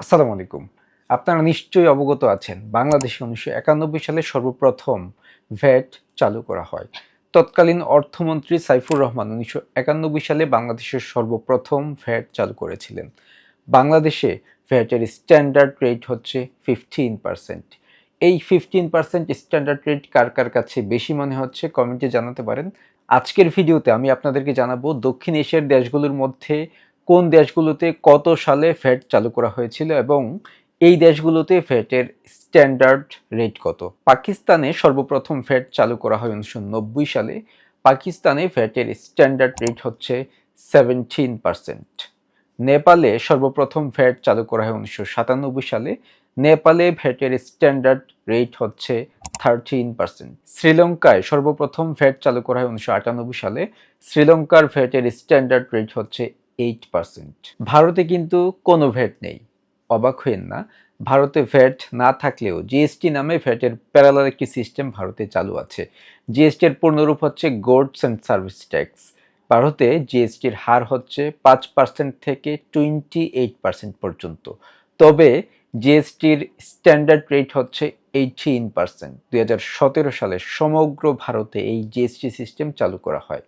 আসসালামু আলাইকুম। আপনারা নিশ্চয়ই অবগত আছেন, বাংলাদেশে উনিশশো একানব্বই সালে সর্বপ্রথম ভ্যাট চালু করা হয়। তৎকালীন অর্থমন্ত্রী সাইফুর রহমান উনিশশো একানব্বই সালে বাংলাদেশের সর্বপ্রথম ভ্যাট চালু করেছিলেন। বাংলাদেশে ভ্যাটের স্ট্যান্ডার্ড রেট হচ্ছে ফিফটিন পার্সেন্ট। এই ফিফটিন পার্সেন্ট স্ট্যান্ডার্ড রেট কার কার কাছে বেশি মনে হচ্ছে কমেন্টে জানাতে পারেন। আজকের ভিডিওতে আমি আপনাদেরকে জানাব দক্ষিণ এশিয়ার দেশগুলোর মধ্যে কোন দেশগুলোতে কত সালে ফ্যাট চালু করা হয়েছিল এবং এই দেশগুলোতে ফ্যাটের স্ট্যান্ডার্ড রেট কত? পাকিস্তানে সর্বপ্রথম ফ্যাট চালু করা হয় উনিশশো নব্বই সালে। পাকিস্তানে ফ্যাটের স্ট্যান্ডার্ড রেট হচ্ছে সেভেন্টিন পার্সেন্ট। নেপালে সর্বপ্রথম ফ্যাট চালু করা হয় উনিশশো সাতানব্বই সালে। নেপালে ফ্যাটের স্ট্যান্ডার্ড রেট হচ্ছে থার্টিন পার্সেন্ট। শ্রীলঙ্কায় সর্বপ্রথম ফ্যাট চালু করা হয় উনিশশো আটানব্বই সালে। শ্রীলঙ্কার ফ্যাটের স্ট্যান্ডার্ড রেট হচ্ছে এইট পার্সেন্ট ভারতে কিন্তু কোনো ভ্যাট নেই। অবাক হইেন না, ভারতে ভ্যাট না থাকলেও জিএসটি নামে ভ্যাটের প্যারালাল একটি সিস্টেম ভারতে চালু আছে। জিএসটির পূর্ণরূপ হচ্ছে গোডস অ্যান্ড সার্ভিস ট্যাক্স ভারতে জিএসটির হার হচ্ছে পাঁচ পার্সেন্ট থেকে টোয়েন্টি এইট পার্সেন্ট পর্যন্ত। তবে জিএসটির স্ট্যান্ডার্ড রেট হচ্ছে এইটিন পার্সেন্ট দুই হাজার সতেরো সালে সমগ্র ভারতে এই জিএসটি সিস্টেম চালু করা হয়।